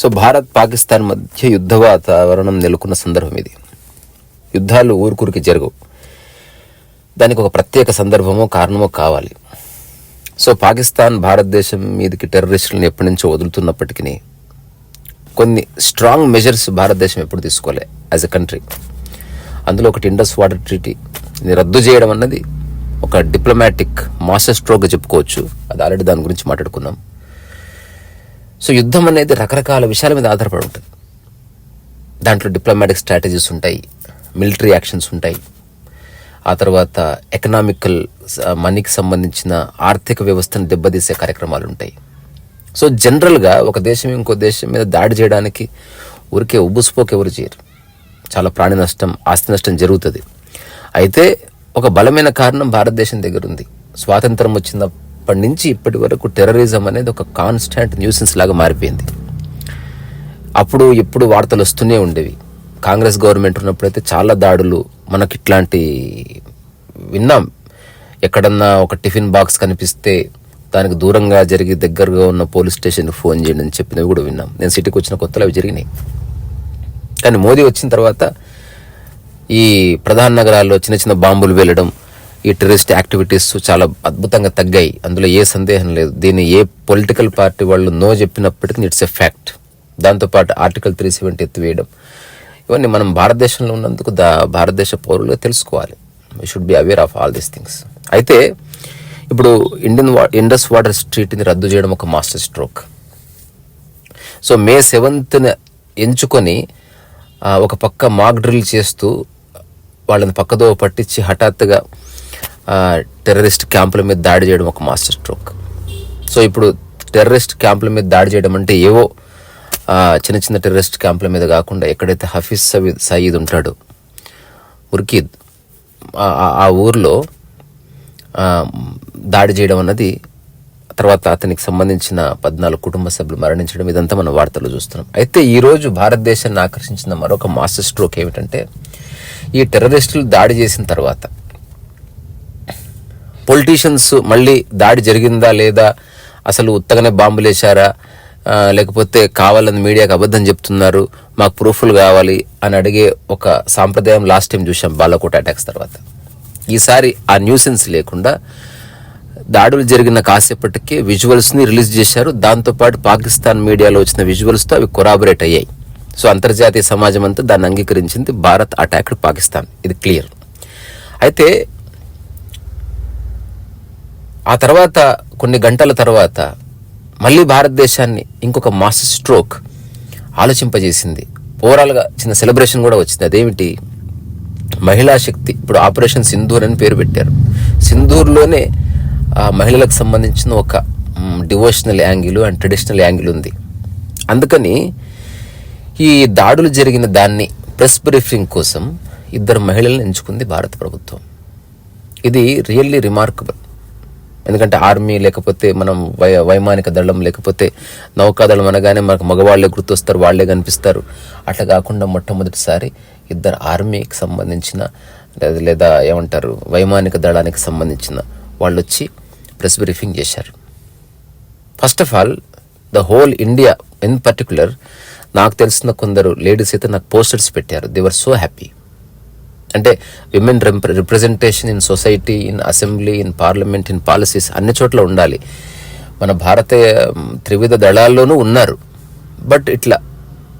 So Bharat Pakistan మధ్య యుద్ధ వాతావరణం నెలకొన్న సందర్భం ఇది. యుద్ధాలు ఊరుకూరికి జరగవు. దానికి ఒక ప్రత్యేక సందర్భమో కారణమో కావాలి. సో పాకిస్తాన్ భారతదేశం మీదకి టెర్రరిస్టులను ఎప్పటి నుంచో వదులుతున్నప్పటికీ కొన్ని స్ట్రాంగ్ మెజర్స్ భారతదేశం ఎప్పుడు తీసుకోలే యాజ్ ఎ కంట్రీ అందులో ఒకటి ఇండస్ వాటర్ ట్రీటీ రద్దు చేయడం అన్నది ఒక డిప్లొమాటిక్ మాస్టర్ స్ట్రోక్గా చెప్పుకోవచ్చు. అది ఆల్రెడీ దాని గురించి మాట్లాడుకున్నాం. సో యుద్ధం అనేది రకరకాల విషయాల మీద ఆధారపడి ఉంటుంది. దాంట్లో డిప్లొమాటిక్ స్ట్రాటజీస్ ఉంటాయి మిలిటరీ యాక్షన్స్ ఉంటాయి. ఆ తర్వాత ఎకనామికల్ మనీకి uh, సంబంధించిన ఆర్థిక వ్యవస్థను దెబ్బతీసే కార్యక్రమాలు ఉంటాయి. సో జనరల్గా ఒక దేశం ఇంకో దేశం మీద దాడి చేయడానికి ఊరికే ఉబ్బుసుపోక ఎవరు చేయరు. చాలా ప్రాణి నష్టం ఆస్తి నష్టం జరుగుతుంది. అయితే ఒక బలమైన కారణం భారతదేశం దగ్గర ఉంది స్వాతంత్రం అప్పటి నుంచి ఇప్పటి వరకు టెర్రరిజం అనేది ఒక కాన్స్టాంట్ న్యూసెన్స్ లాగా మారిపోయింది. అప్పుడు ఎప్పుడు వార్తలు వస్తూనే ఉండేవి. కాంగ్రెస్ గవర్నమెంట్ ఉన్నప్పుడైతే చాలా దాడులు మనకి ఇట్లాంటి విన్నాం. ఎక్కడన్నా ఒక టిఫిన్ బాక్స్ కనిపిస్తే దానికి దూరంగా జరిగి దగ్గరగా ఉన్న పోలీస్ స్టేషన్కి ఫోన్ చేయండి అని చెప్పినవి కూడా విన్నాం. నేను సిటీకి వచ్చిన కొత్తలో అవి జరిగినాయి. కానీ మోదీ వచ్చిన తర్వాత ఈ ప్రధాన నగరాల్లో చిన్న చిన్న బాంబులు వెళ్ళడం ఈ టెర్రరిస్ట్ యాక్టివిటీస్ చాలా అద్భుతంగా తగ్గాయి. అందులో ఏ సందేహం లేదు. దీన్ని ఏ పొలిటికల్ పార్టీ వాళ్ళు నో చెప్పినప్పటికీ ఇట్స్ ఎ ఫ్యాక్ట్. దాంతోపాటు ఆర్టికల్ త్రీ సెవెంటీ ఎత్తివేయడం ఇవన్నీ మనం భారతదేశంలో ఉన్నందుకు దా భారతదేశ పౌరులుగా తెలుసుకోవాలి. We should be aware of all these things అయితే ఇప్పుడు ఇండియన్ వా ఇండస్ వాటర్ స్ట్రీట్ని రద్దు చేయడం ఒక మాస్టర్ స్ట్రోక్ సో మే సెవెంత్న ఎంచుకొని ఒక పక్క మాక్ డ్రిల్ చేస్తూ వాళ్ళని పక్కదో పట్టించి హఠాత్తుగా టెర్రరిస్ట్ క్యాంపుల మీద దాడి చేయడం ఒక మాస్టర్ స్ట్రోక్. సో ఇప్పుడు టెర్రరిస్ట్ క్యాంపుల మీద దాడి చేయడం అంటే ఏవో చిన్న చిన్న టెర్రరిస్ట్ క్యాంపుల మీద కాకుండా ఎక్కడైతే హఫీజ్ సయీద్ సయీద్ ఉంటాడో ఉర్కీద్ ఆ- ఊర్లో దాడి చేయడం అన్నది తర్వాత అతనికి సంబంధించిన పద్నాలుగు కుటుంబ సభ్యులు మరణించడం ఇదంతా మనం వార్తలు చూస్తున్నాం. అయితే ఈరోజు భారతదేశాన్ని ఆకర్షించిన మరొక మాస్టర్ స్ట్రోక్ ఏమిటంటే ఈ టెర్రరిస్టులు దాడి చేసిన తర్వాత పొలిటీషియన్స్ మళ్ళీ దాడి జరిగిందా లేదా? అసలు ఉత్తగానే బాంబులు వేశారా? లేకపోతే కావాలని మీడియాకి అబద్ధం చెప్తున్నారు మాకు ప్రూఫ్లు కావాలి అని అడిగే ఒక సాంప్రదాయం లాస్ట్ టైం చూసాం బాలకోట అటాక్స్ తర్వాత. ఈసారి ఆ న్యూసెన్స్ లేకుండా దాడులు జరిగిన కాసేపటికి విజువల్స్ని రిలీజ్ చేశారు. దాంతోపాటు పాకిస్తాన్ మీడియాలో వచ్చిన విజువల్స్తో అవి కొరాబరేట్ అయ్యాయి. సో అంతర్జాతీయ సమాజం అంతా దాన్ని అంగీకరించింది భారత్ అటాక్డ్ పాకిస్తాన్. ఇది క్లియర్ అయితే ఆ తర్వాత కొన్ని గంటల తర్వాత మళ్ళీ భారతదేశాన్ని ఇంకొక మాస్ స్ట్రోక్ ఆలోచింపజేసింది. ఓవరాల్గా చిన్న సెలబ్రేషన్ కూడా వచ్చింది. అదేమిటి? మహిళా శక్తి. ఇప్పుడు ఆపరేషన్ సింధూర్ అని పేరు పెట్టారు. సింధూర్లోనే మహిళలకు సంబంధించిన ఒక devotional angle and traditional angle ఉంది. అందుకని ఈ దాడులు జరిగిన దాన్ని ప్రెస్ బ్రీఫింగ్ కోసం ఇద్దరు మహిళలను ఎంచుకుంది భారత ప్రభుత్వం. ఇది రియల్లీ రిమార్కబుల్. ఎందుకంటే ఆర్మీ లేకపోతే మనం వై వైమానిక దళం లేకపోతే నౌకాదళం అనగానే మనకు మగవాళ్ళే గుర్తొస్తారు వాళ్ళే కనిపిస్తారు. అట్లా కాకుండా మొట్టమొదటిసారి ఇద్దరు ఆర్మీకి సంబంధించిన లేదా- లేదా ఏమంటారు వైమానిక దళానికి సంబంధించిన వాళ్ళు వచ్చి ప్రెస్ బ్రీఫింగ్ చేశారు. First of all the whole India in particular నాకు తెలిసిన కొందరు లేడీస్ అయితే నాకు పోస్టర్స్ పెట్టారు. They were so happy. అంటే women representation in society in assembly in parliament in policies అన్ని చోట్ల ఉండాలి. మన భారతీయ త్రివిధ దళాల్లోనూ ఉన్నారు. బట్ ఇట్లా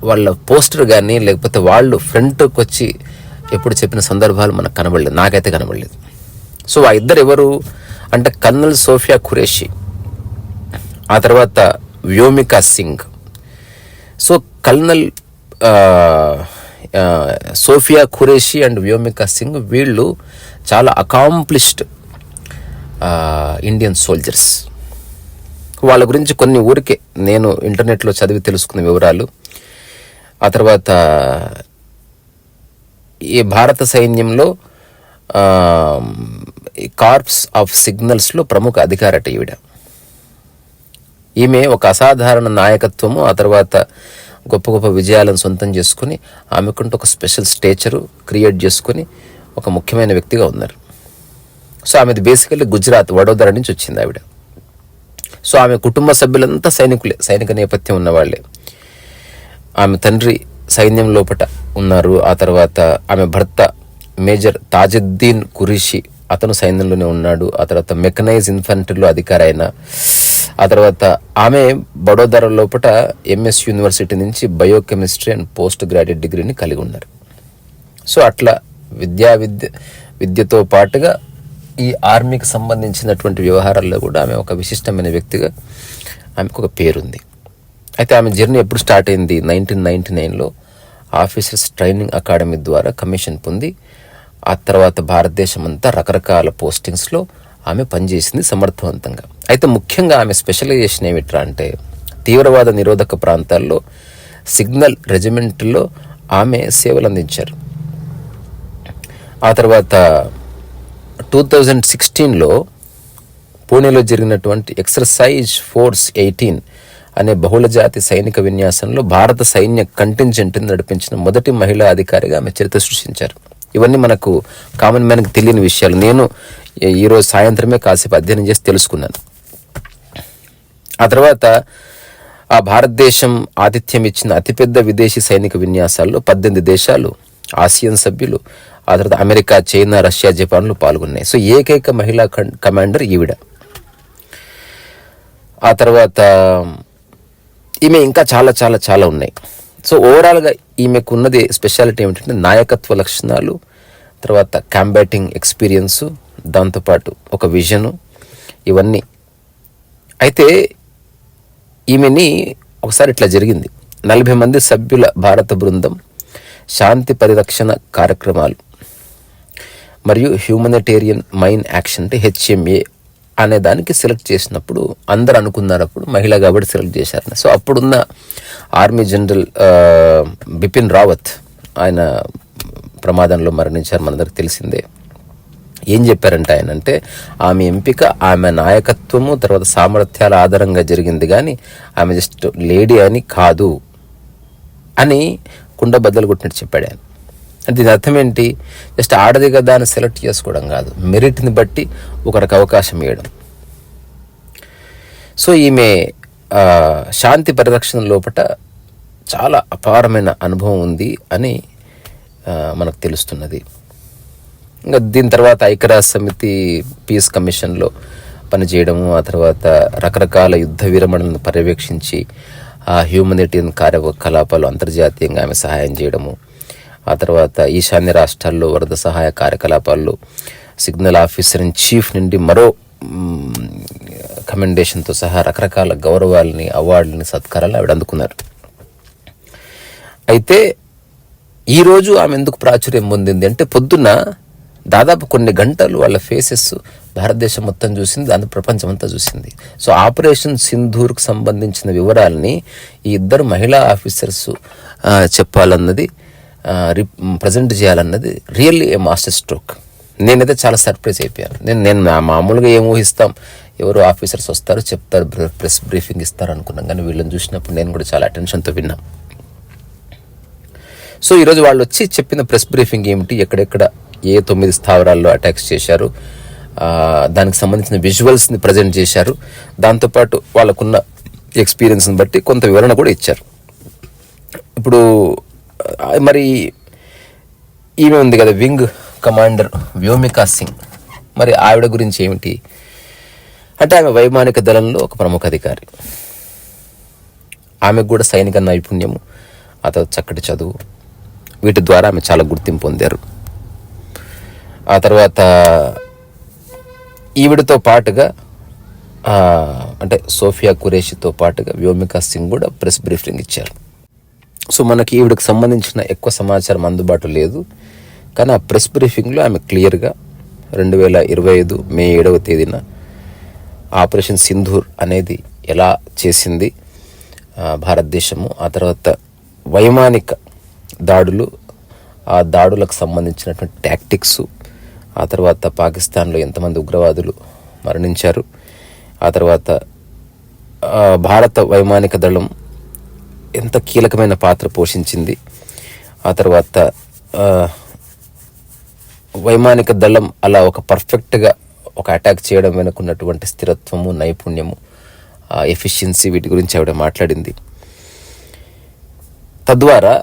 వాళ్ళ పోస్టర్ కానీ లేకపోతే వాళ్ళు ఫ్రంట్కి వచ్చి ఎప్పుడు చెప్పిన సందర్భాలు మనకు కనబడలేదు. నాకైతే కనబడలేదు. సో ఆ ఇద్దరు ఎవరు అంటే కర్నల్ సోఫియా ఖురేషి ఆ తర్వాత Vyomika Singh. So colonel Sofia Qureshi and Vyomika Singh వీళ్ళు చాలా అకాంప్లిష్డ్ ఇండియన్ సోల్జర్స్ వాళ్ళ గురించి కొన్ని ఊరికే నేను ఇంటర్నెట్లో చదివి తెలుసుకున్న వివరాలు. ఆ తర్వాత ఈ భారత సైన్యంలో కార్ప్స్ ఆఫ్ సిగ్నల్స్లో ప్రముఖ అధికారట ఈవిడ. ఈమె ఒక అసాధారణ నాయకత్వము ఆ తర్వాత గొప్ప గొప్ప విజయాలను సొంతం చేసుకుని ఆమెకుంటూ ఒక స్పెషల్ స్టేచరు క్రియేట్ చేసుకుని ఒక ముఖ్యమైన వ్యక్తిగా ఉన్నారు. సో ఆమెది బేసికల్లీ గుజరాత్ వడోదర నుంచి వచ్చింది ఆవిడ. సో ఆమె కుటుంబ సభ్యులంతా సైనికులే సైనిక నేపథ్యం ఉన్నవాళ్ళే. ఆమె తండ్రి సైన్యం లోపట ఉన్నారు. ఆ తర్వాత ఆమె భర్త మేజర్ తాజుద్దీన్ కురిషి అతను సైన్యంలోనే ఉన్నాడు. ఆ తర్వాత మెకనైజ్ ఇన్ఫంట్రీలో అధికారైన ఆ తర్వాత ఆమె బడోదర లోపట ఎంఎస్ యూనివర్సిటీ నుంచి బయోకెమిస్ట్రీ అండ్ పోస్ట్ గ్రాడ్యుయేట్ డిగ్రీని కలిగి ఉన్నారు. సో అట్లా విద్యా విద్య విద్యతో పాటుగా ఈ ఆర్మీకి సంబంధించినటువంటి వ్యవహారాల్లో కూడా ఆమె ఒక విశిష్టమైన వ్యక్తిగా ఆమెకు ఒక పేరుంది. అయితే ఆమె జర్నీ ఎప్పుడు స్టార్ట్ అయింది? నైన్టీన్ నైన్టీ నైన్లో ఆఫీసర్స్ ట్రైనింగ్ అకాడమీ ద్వారా కమిషన్ పొంది ఆ తర్వాత భారతదేశం అంతా రకరకాల పోస్టింగ్స్లో ఆమె పనిచేసింది సమర్థవంతంగా. అయితే ముఖ్యంగా ఆమె స్పెషలైజేషన్ ఏమిట్రా అంటే తీవ్రవాద నిరోధక ప్రాంతాల్లో సిగ్నల్ రెజిమెంట్లో ఆమె సేవలు అందించారు ఆ తర్వాత టూ థౌజండ్ సిక్స్టీన్లో పూణేలో జరిగినటువంటి ఎక్సర్సైజ్ ఫోర్స్ ఎయిటీన్ అనే బహుళజాతి సైనిక విన్యాసంలో భారత సైన్య కంటింజెంట్ని నడిపించిన మొదటి మహిళా అధికారిగా ఆమె చరిత్ర సృష్టించారు. ఇవన్నీ మనకు కామన్ మ్యాన్కి తెలియని విషయాలు. నేను ఈరోజు సాయంత్రమే కాసేపు అధ్యయనం చేసి తెలుసుకున్నాను. ఆ తర్వాత ఆ భారతదేశం ఆతిథ్యం ఇచ్చిన అతిపెద్ద విదేశీ సైనిక విన్యాసాల్లో పద్దెనిమిది దేశాలు ఆసియన్ సభ్యులు ఆ తర్వాత అమెరికా చైనా రష్యా జపాన్లు పాల్గొన్నాయి. సో ఏకైక మహిళా కమాండర్ ఈవిడ. ఆ తర్వాత ఈమె ఇంకా చాలా చాలా చాలా ఉన్నాయి. సో ఓవరాల్గా ఈమెకు ఉన్నది స్పెషాలిటీ ఏమిటంటే నాయకత్వ లక్షణాలు తర్వాత కాంబాటింగ్ ఎక్స్పీరియన్సు దాంతోపాటు ఒక విజను ఇవన్నీ. అయితే ఈమెని ఒకసారి ఇట్లా జరిగింది. నలభై మంది సభ్యుల భారత బృందం శాంతి పరిరక్షణ కార్యక్రమాలు మరియు హ్యూమనిటేరియన్ మైన్ యాక్షన్ అంటే హెచ్ఎంఏ అనే దానికి సెలెక్ట్ చేసినప్పుడు అందరు అనుకున్నారు అప్పుడు మహిళ కాబట్టి సెలెక్ట్ చేశారని. సో అప్పుడున్న ఆర్మీ జనరల్ బిపిన్ రావత్ ఆయన ప్రమాదంలో మరణించారు మనందరికి తెలిసిందే. ఏం చెప్పారంటే ఆయన అంటే ఆమె ఎంపిక ఆమె నాయకత్వము తర్వాత సామర్థ్యాల ఆధారంగా జరిగింది కానీ ఆమె జస్ట్ లేడీ అని కాదు అని కుండ బద్దలు కొట్టినట్టు చెప్పాడు ఆయన. అంటే దీని అర్థం ఏంటి? జస్ట్ ఆడది కదా అని సెలెక్ట్ చేసుకోవడం కాదు. మెరిట్ని బట్టి ఒకరికి అవకాశం ఇవ్వడం. సో ఈమె శాంతి పరిరక్షణ లోపట చాలా అపారమైన అనుభవం ఉంది అని మనకు తెలుస్తున్నది. ఇంకా దీని తర్వాత ఐక్యరాజ్య సమితి పీస్ కమిషన్లో పనిచేయడము ఆ తర్వాత రకరకాల యుద్ధ విరమణలను పర్యవేక్షించి ఆ హ్యూమనిటేరియన్ కార్యకలాపాలు అంతర్జాతీయంగా ఆమె సహాయం చేయడము ఆ తర్వాత ఈశాన్య రాష్ట్రాల్లో వరద సహాయ కార్యకలాపాల్లో సిగ్నల్ ఆఫీసర్ ఇన్ చీఫ్ నుండి మరో కమెండేషన్తో సహా రకరకాల గౌరవాలని అవార్డులని సత్కారాలు ఆవిడ అందుకున్నారు. అయితే ఈరోజు ఆమె ఎందుకు ప్రాచుర్యం పొందింది అంటే పొద్దున్న దాదాపు కొన్ని గంటలు వాళ్ళ ఫేసెస్ భారతదేశం మొత్తం చూసింది దాని ప్రపంచం అంతా చూసింది. సో ఆపరేషన్ సింధూర్కు సంబంధించిన వివరాలని ఈ ఇద్దరు మహిళా ఆఫీసర్స్ చెప్పాలన్నది ప్రజెంట్ చేయాలన్నది రియల్లీ ఏ మాస్టర్ స్ట్రోక్ నేనైతే చాలా సర్ప్రైజ్ అయిపోయాను. నేను నేను మామూలుగా ఏం ఊహిస్తాం. ఎవరు ఆఫీసర్స్ వస్తారు చెప్తారు ప్రెస్ బ్రీఫింగ్ ఇస్తారు అనుకున్నాం. కానీ వీళ్ళని చూసినప్పుడు నేను కూడా చాలా అటెన్షన్తో విన్నాను సో ఈరోజు వాళ్ళు వచ్చి చెప్పిన ప్రెస్ బ్రీఫింగ్ ఏమిటి ఎక్కడెక్కడ ఏ తొమ్మిది స్థావరాల్లో అటాక్స్ చేశారు దానికి సంబంధించిన విజువల్స్ని ప్రజెంట్ చేశారు. దాంతోపాటు వాళ్ళకున్న ఎక్స్పీరియన్స్ని బట్టి కొంత వివరణ కూడా ఇచ్చారు. ఇప్పుడు మరి ఈమె ఉంది కదా వింగ్ కమాండర్ వ్యోమికా సింగ్. మరి ఆవిడ గురించి ఏమిటి? అంటే ఆమె వైమానిక దళంలో ఒక ప్రముఖ అధికారి. ఆమెకు కూడా సైనిక నైపుణ్యము అతను చక్కటి చదువు. వీటి ద్వారా ఆమె చాలా గుర్తింపు పొందారు. ఆ తర్వాత ఈవిడతో పాటుగా అంటే సోఫియా కురేషితో పాటుగా వ్యోమికా సింగ్ కూడా ప్రెస్ బ్రీఫింగ్ ఇచ్చారు. సో మనకి ఈవిడకి సంబంధించిన ఎక్కువ సమాచారం అందుబాటులో లేదు. కానీ ఆ ప్రెస్ బ్రీఫింగ్లో ఆమె క్లియర్గా రెండు వేల ఇరవై ఐదు మే ఏడవ తేదీన ఆపరేషన్ సింధూర్ అనేది ఎలా చేసింది భారతదేశము ఆ తర్వాత వైమానిక దాడులు ఆ దాడులకు సంబంధించినటువంటి టాక్టిక్స్ ఆ తర్వాత పాకిస్తాన్లో ఎంతమంది ఉగ్రవాదులు మరణించారు ఆ తర్వాత భారత వైమానిక దళం ఎంత కీలకమైన పాత్ర పోషించింది. ఆ తర్వాత వైమానిక దళం అలా ఒక పర్ఫెక్ట్గా ఒక అటాక్ చేయడం వెనుకున్నటువంటి స్థిరత్వము నైపుణ్యము ఎఫిషియన్సీ వీటి గురించి ఆవిడ మాట్లాడింది. తద్వారా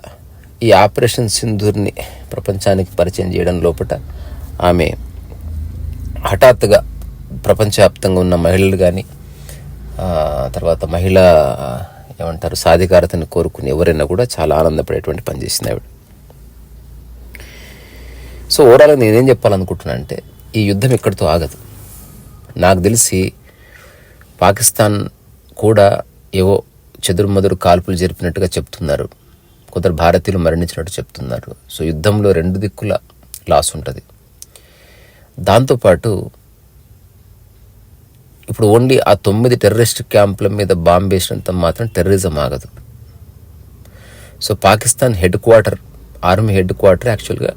ఈ ఆపరేషన్ సింధూర్ని ప్రపంచానికి పరిచయం చేయడం లోపల ఆమె హఠాత్తుగా ప్రపంచవ్యాప్తంగా ఉన్న మహిళలు కానీ తర్వాత మహిళా ఏమంటారు సాధికారతని కోరుకుని ఎవరైనా కూడా చాలా ఆనందపడేటువంటి పని చేసింది ఆవిడ. సో ఓవరాల్గా నేనేం చెప్పాలనుకుంటున్నా అంటే ఈ యుద్ధం ఇక్కడితో ఆగదు. నాకు తెలిసి పాకిస్తాన్ కూడా ఏవో చెదురుమదురు కాల్పులు జరిపినట్టుగా చెప్తున్నారు. కొందరు భారతీయులు మరణించినట్టు చెప్తున్నారు. సో యుద్ధంలో రెండు దిక్కుల లాస్ ఉంటుంది. దాంతోపాటు ఇప్పుడు ఓన్లీ ఆ తొమ్మిది టెర్రరిస్ట్ క్యాంపుల మీద బాంబు వేసినంత మాత్రం టెర్రరిజం ఆగదు. So Pakistan head quarter army head quarter యాక్చువల్గా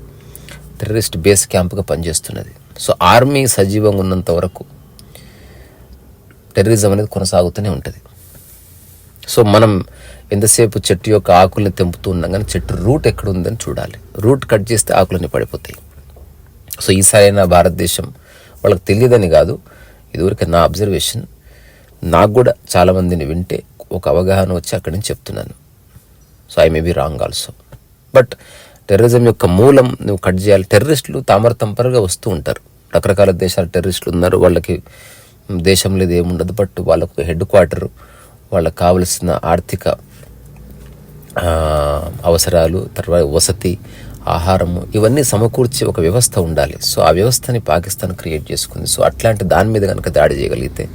టెర్రరిస్ట్ బేస్ క్యాంప్గా పనిచేస్తున్నది. సో ఆర్మీ సజీవంగా ఉన్నంత వరకు టెర్రరిజం అనేది కొనసాగుతూనే ఉంటుంది. సో మనం ఎంతసేపు చెట్టు యొక్క ఆకుల్ని తెంపుతూ ఉన్నాం కానీ చెట్టు రూట్ ఎక్కడ ఉందని చూడాలి. రూట్ కట్ చేస్తే ఆకులన్నీ పడిపోతాయి. సో ఈసారైనా భారతదేశం వాళ్ళకి తెలియదని కాదు. ఇదివరకు నా అబ్జర్వేషన్ నాకు కూడా చాలామందిని వింటే ఒక అవగాహన వచ్చి అక్కడి నుంచి చెప్తున్నాను. So I may be wrong also but terrorism యొక్క మూలం నువ్వు కట్ చేయాలి. టెర్రరిస్టులు తామరతంపరగా వస్తూ ఉంటారు. రకరకాల దేశాల టెర్రరిస్టులు ఉన్నారు. వాళ్ళకి దేశం లేదు ఏముండదు బట్ వాళ్ళకు హెడ్ క్వార్టర్ వాళ్ళకు కావలసిన ఆర్థిక అవసరాలు తర్వాత వసతి ఆహారము ఇవన్నీ సమకూర్చి ఒక వ్యవస్థ ఉండాలి. సో ఆ వ్యవస్థని పాకిస్తాన్ క్రియేట్ చేసుకుంది. సో అట్లాంటి దాని మీద కనుక దాడి చేయగలిగితే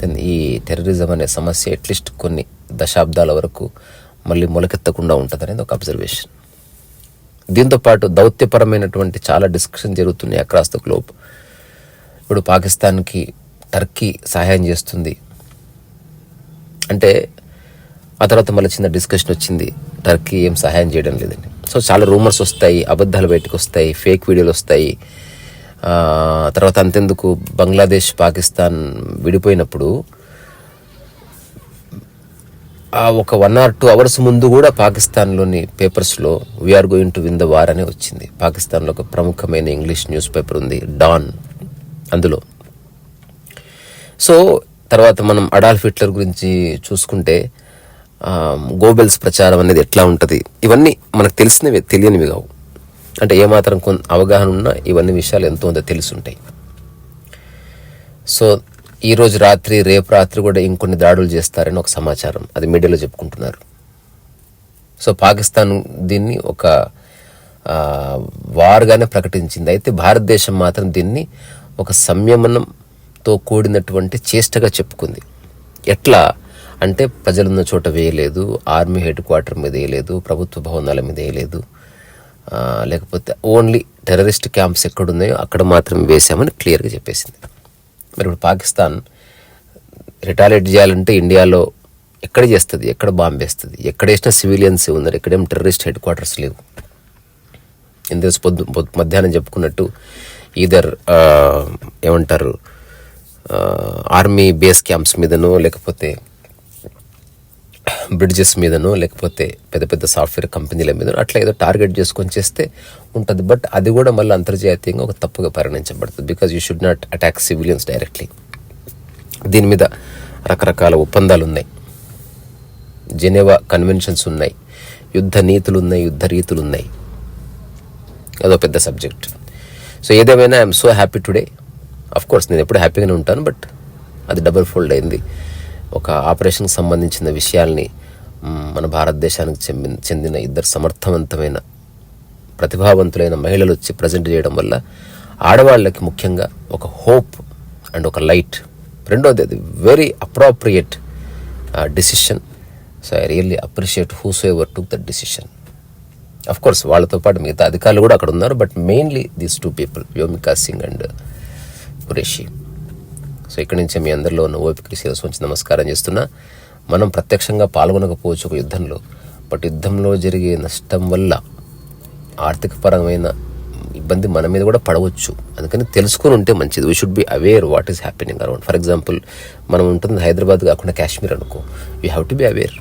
దెన్ ఈ టెర్రరిజం అనే సమస్య అట్లీస్ట్ కొన్ని దశాబ్దాల వరకు మళ్ళీ మొలకెత్తకుండా ఉంటుంది అనేది ఒక అబ్జర్వేషన్ దీంతోపాటు దౌత్యపరమైనటువంటి చాలా డిస్కషన్ జరుగుతున్నాయి అక్రాస్ ద గ్లోబ్ ఇప్పుడు పాకిస్తాన్కి టర్కీ సహాయం చేస్తుంది. అంటే ఆ తర్వాత మళ్ళీ చిన్న డిస్కషన్ వచ్చింది టర్కీ ఏం సహాయం చేయడం లేదని. సో చాలా రూమర్స్ వస్తాయి అబద్ధాలు బయటకు వస్తాయి ఫేక్ వీడియోలు వస్తాయి. తర్వాత అంతెందుకు బంగ్లాదేశ్ పాకిస్తాన్ విడిపోయినప్పుడు ఒక వన్ ఆర్ టూ అవర్స్ ముందు కూడా పాకిస్తాన్లోని పేపర్స్లో we are going to win the war అని వచ్చింది. పాకిస్తాన్లో ఒక ప్రముఖమైన ఇంగ్లీష్ న్యూస్ పేపర్ ఉంది డాన్ అందులో. సో తర్వాత మనం అడాల్ఫ్ హిట్లర్ గురించి చూసుకుంటే గోబెల్స్ ప్రచారం అనేది ఎట్లా ఉంటుంది? ఇవన్నీ మనకు తెలిసినవి తెలియనివి కావు. అంటే ఏమాత్రం కొంత అవగాహన ఉన్నా ఇవన్నీ విషయాలు ఎంతో ఉందో తెలుసుంటాయి. సో ఈరోజు రాత్రి రేపు రాత్రి కూడా ఇంకొన్ని దాడులు చేస్తారని ఒక సమాచారం అది మీడియాలో చెప్పుకుంటున్నారు. సో పాకిస్తాన్ దీన్ని ఒక వార్గానే ప్రకటించింది. అయితే భారతదేశం మాత్రం దీన్ని ఒక సంయమనంతో కూడినటువంటి చేష్టగా చెప్పుకుంది. ఎట్లా? అంటే ప్రజలున్న చోట వేయలేదు ఆర్మీ హెడ్ క్వార్టర్ మీద వేయలేదు ప్రభుత్వ భవనాల మీద వేయలేదు. లేకపోతే ఓన్లీ టెర్రరిస్ట్ క్యాంప్స్ ఎక్కడున్నాయో అక్కడ మాత్రం వేసామని క్లియర్గా చెప్పేసింది. మరి ఇప్పుడు పాకిస్తాన్ రిటాలియేట్ చేయాలంటే ఇండియాలో ఎక్కడ చేస్తుంది? ఎక్కడ బాంబు వేస్తుంది? ఎక్కడ వేసినా సివిలియన్స్ ఉన్నారు ఎక్కడేం టెర్రరిస్ట్ హెడ్ క్వార్టర్స్ లేవు. ఇందులో పొద్దు మధ్యాహ్నం చెప్పుకున్నట్టు ఈధర్ ఏమంటారు ఆర్మీ బేస్ క్యాంప్స్ మీదనో లేకపోతే బ్రిడ్జెస్ మీదనో లేకపోతే పెద్ద పెద్ద సాఫ్ట్వేర్ కంపెనీల మీదనో అట్లా ఏదో టార్గెట్ చేసుకొని చేస్తే ఉంటుంది. బట్ అది కూడా మళ్ళీ అంతర్జాతీయంగా ఒక తప్పుగా పరిగణించబడుతుంది because you should not attack civilians directly దీని మీద రకరకాల ఒప్పందాలు ఉన్నాయి జెనెవా కన్వెన్షన్స్ ఉన్నాయి. యుద్ధ నీతులు ఉన్నాయి యుద్ధ రీతులు ఉన్నాయి అదో పెద్ద సబ్జెక్ట్. సో ఏదేమైనా I'm so happy today of course నేను ఎప్పుడు హ్యాపీగానే ఉంటాను బట్ అది డబుల్ ఫోల్డ్ అయింది. ఒక ఆపరేషన్కి సంబంధించిన విషయాల్ని మన భారతదేశానికి చెందిన ఇద్దరు సమర్థవంతమైన ప్రతిభావంతులైన మహిళలు వచ్చి ప్రజెంట్ చేయడం వల్ల ఆడవాళ్ళకి ముఖ్యంగా ఒక హోప్ అండ్ ఒక లైట్. రెండోది అది very appropriate decision. So I really appreciate whose ever took that decision. Of course వాళ్ళతో పాటు మిగతా అధికారులు కూడా అక్కడ ఉన్నారు but mainly these two people Vyomika Singh and Qureshi. So ఇక్కడి నుంచి మీ అందరిలో ఉన్న ఓపిక శిరస్సు ఉంచి నమస్కారం చేస్తున్నా. మనం ప్రత్యక్షంగా పాల్గొనకపోవచ్చు ఒక యుద్ధంలో. బట్ యుద్ధంలో జరిగే నష్టం వల్ల ఆర్థికపరమైన ఇబ్బంది మన మీద కూడా పడవచ్చు. అందుకని తెలుసుకుని ఉంటే మంచిది. We should be aware what is happening around for example మనం ఉంటుంది హైదరాబాద్ కాకుండా కాశ్మీర్ అనుకో. You have to be aware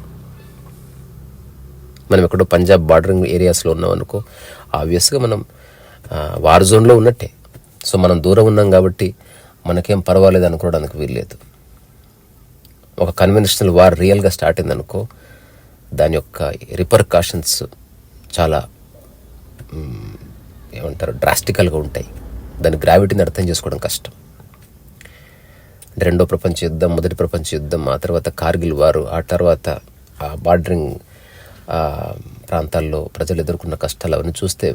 మనం ఎక్కడో పంజాబ్ బార్డరింగ్ ఏరియాస్లో ఉన్నాం అనుకో. ఆబ్వియస్గా మనం వార్ జోన్లో ఉన్నట్టే. సో మనం దూరం ఉన్నాం కాబట్టి మనకేం పర్వాలేదు అనుకోవడానికి వీల్లేదు. ఒక కన్వెన్షనల్ వార్ రియల్గా స్టార్ట్ అయిందనుకో దాని యొక్క రిపర్కాషన్స్ చాలా ఏమంటారు డ్రాస్టికల్గా ఉంటాయి. దాని గ్రావిటీని అర్థం చేసుకోవడం కష్టం. రెండో ప్రపంచ యుద్ధం మొదటి ప్రపంచ యుద్ధం ఆ తర్వాత కార్గిల్ వారు ఆ తర్వాత ఆ బార్డరింగ్ ఆ ప్రాంతాల్లో ప్రజలు ఎదుర్కొన్న కష్టాలు అవన్నీ చూస్తే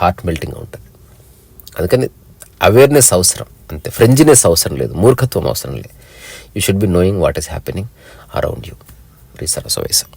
హార్ట్ మెల్టింగ్గా ఉంటుంది. అందుకని అవేర్నెస్ అవసరం అంతే. ఫ్రెంజినెస్ అవసరం లేదు మూర్ఖత్వం అవసరం లేదు. You should be knowing what is happening around you రీసర్వసవేశం